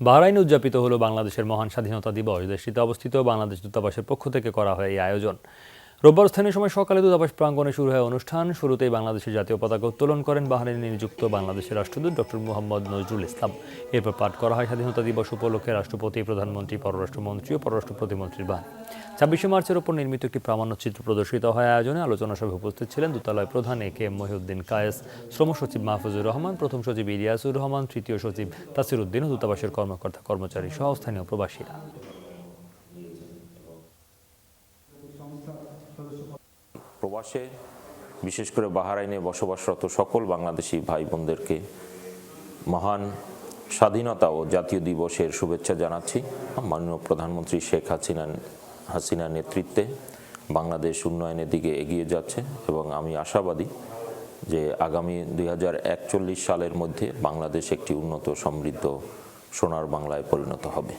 বাহরাইনে উদযাপিত হলো বাংলাদেশের মহান স্বাধীনতা দিবস। দেশটিতে অবস্থিত বাংলাদেশ দূতাবাসের পক্ষ থেকে করা হয় এই আয়োজন। রোববার স্থানীয় সময় সকালে দূতাবাস প্রাঙ্গণে শুরু হয় অনুষ্ঠান। শুরুতেই বাংলাদেশের জাতীয় পতাকা উত্তোলন করেন বাহরাইনে নিযুক্ত বাংলাদেশের রাষ্ট্রদূত ডক্টর মোহাম্মদ নজরুল ইসলাম। এরপর পাঠ করা হয় স্বাধীনতা দিবস উপলক্ষে রাষ্ট্রপতি, প্রধানমন্ত্রী, পররাষ্ট্রমন্ত্রী ও পররাষ্ট্র প্রতিমন্ত্রীর বান ছাব্বিশে মার্চের ওপর নির্মিত একটি প্রামাণ্যচিত্র প্রদর্শিত হয় আয়োজনে আলোচনা সভায় উপস্থিত ছিলেন দূতালয় প্রধান A K M Mohiuddin Kayes, শ্রম সচিব মাহফুজুর রহমান, প্রথম সচিব ইলিয়াসুর রহমান, তৃতীয় সচিব তাসির উদ্দিন ও দূতাবাসের কর্মকর্তা কর্মচারী সহ স্থানীয় প্রবাসীরা। প্রবাসে, বিশেষ করে বাহারাইনে বসবাসরত সকল বাংলাদেশি ভাই বোনদেরকে মহান স্বাধীনতা ও জাতীয় দিবসের শুভেচ্ছা জানাচ্ছি। মাননীয় প্রধানমন্ত্রী শেখ হাসিনা হাসিনার নেতৃত্বে বাংলাদেশ উন্নয়নের দিকে এগিয়ে যাচ্ছে এবং আমি আশাবাদী যে আগামী দু হাজার একচল্লিশ সালের মধ্যে বাংলাদেশ একটি উন্নত সমৃদ্ধ সোনার বাংলায় পরিণত হবে।